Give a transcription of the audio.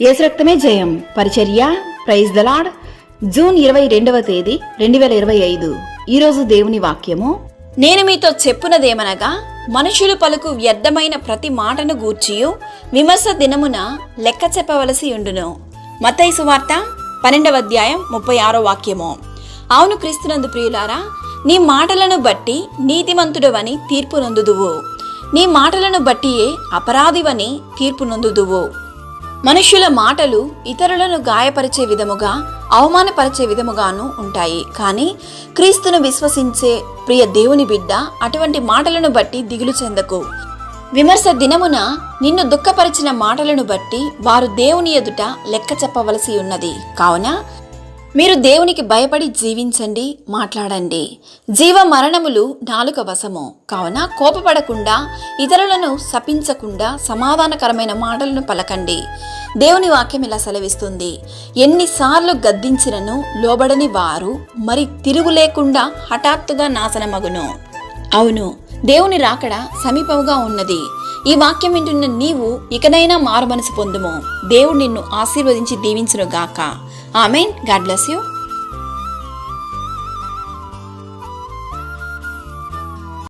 యేసు రక్తమే జయం. పరిచర్య ప్రైజ్ దలాడ్ జూన్ ఇరవై రెండవ తేదీ రెండు వేల ఇరవై ఐదు. ఈరోజు దేవుని వాక్యము. నేను మీతో చెప్పునదేమనగా మనుషులు పలుకు వ్యర్థమైన ప్రతి మాటను గూర్చియు విమర్శ దినమున లెక్క చెప్పవలసి ఉండును. మత్తయి సువార్త పన్నెండవ అధ్యాయం ముప్పై ఆరో వాక్యము. అవును క్రీస్తునందు ప్రియులారా నీ మాటలను బట్టి నీతిమంతుడవని తీర్పు నొందుదువు. నీ మాటలను బట్టియే అపరాధివని తీర్పు నొందుదువు. మనుష్యుల మాటలు ఇతరులను గాయపరిచే విధముగా అవమానపరిచే విధముగాను ఉంటాయి. కానీ క్రీస్తును విశ్వసించే ప్రియ దేవుని బిడ్డ అటువంటి మాటలను బట్టి దిగులు చెందకు. విమర్శ దినమున నిన్ను దుఃఖపరిచిన మాటలను బట్టి వారు దేవుని ఎదుట లెక్క చెప్పవలసి ఉన్నది. కావున మీరు దేవునికి భయపడి జీవించండి మాట్లాడండి. జీవ మరణములు నాలుక వశము. కావున కోపపడకుండా ఇతరులను శపించకుండా సమాధానకరమైన మాటలను పలకండి. దేవుని వాక్యం ఇలా సెలవిస్తుంది. ఎన్నిసార్లు గద్దించినను లోబడని వారు మరి తిరుగు లేకుండా హఠాత్తుగా నాశనమగును. అవును దేవుని రాకడ సమీపముగా ఉన్నది. ఈ వాక్యం వింటున్న నీవు ఇకనైనా మారు మనసు పొందుము. దేవుడు నిన్ను ఆశీర్వదించి దీవించును గాక ఆమెన్. God bless you.